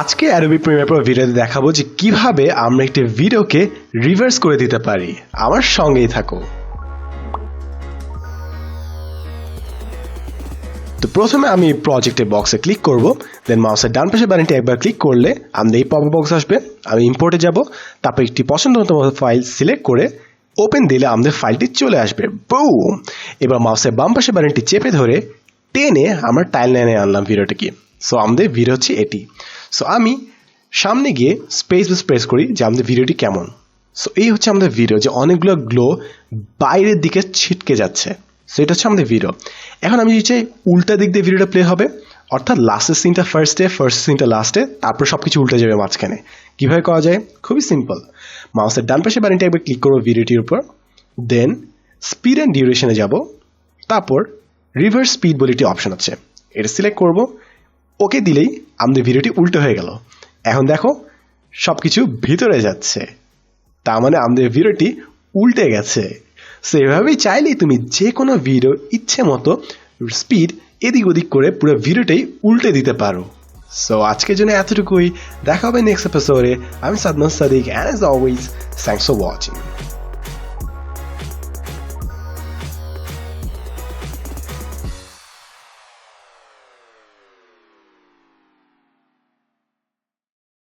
আজকে Adobe Premiere Pro ভিডিওতে দেখাবো যে কীভাবে আমরা একটি ভিডিওকে রিভার্স করে দিতে পারি। আমার সঙ্গেই থাকো। তো প্রথমে আমি প্রজেক্টের বক্সে ক্লিক করব দেন মাউসের ডান পাশে বাটনটি একবার ক্লিক করলে আমাদের এই পপ বক্স আসবে। আমি ইম্পোর্টে যাব, তারপর একটি পছন্দ মতো ফাইল সিলেক্ট করে ওপেন দিলে আমাদের ফাইলটি চলে আসবে। বউ এবার মাউসের বাম পাশে বাটনটি চেপে ধরে টেনে আমরা টাইল লাইনে আনলাম ভিডিওটাকে। সো আমাদের ভিডিও হচ্ছে এটি। সো আমি সামনে গিয়ে স্পেস স্পেস করি যে আমাদের ভিডিওটি কেমন। সো এই হচ্ছে আমাদের ভিডিও যে অনেকগুলো গ্লো বাইরের দিকে ছিটকে যাচ্ছে। সো এটা হচ্ছে আমাদের ভিডিও এখন আমি চাই উল্টা দিক দিয়ে ভিডিওটা প্লে হবে, অর্থাৎ লাস্টের সিনটা ফার্স্টে ফার্স্ট সিনটা লাস্টে তারপর সব কিছু উল্টে যাবে মাঝখানে। কীভাবে করা যায়? খুবই সিম্পল মাউসের ডান পাশে বাটনটা একবার ক্লিক করব ভিডিওটির উপর। দেন স্পিড অ্যান্ড ডিউরেশনে যাব। তারপর রিভার্স স্পিড বলে একটি অপশন আছে। এটা সিলেক্ট করব। ওকে দিলেই আমাদের ভিডিওটি উল্টো হয়ে গেল। এখন দেখো সব কিছু ভিতরে যাচ্ছে। তার মানে আমাদের ভিডিওটি উল্টে গেছে। সো এভাবেই চাইলেই তুমি যে কোনো ভিডিও ইচ্ছে মতো স্পিড এদিক ওদিক করে পুরো ভিডিওটাই উল্টে দিতে পারো। সো আজকের জন্য এতটুকুই। দেখা হবে নেক্সট এপিসোডে আমি Sadman Sadik and as always thanks for watching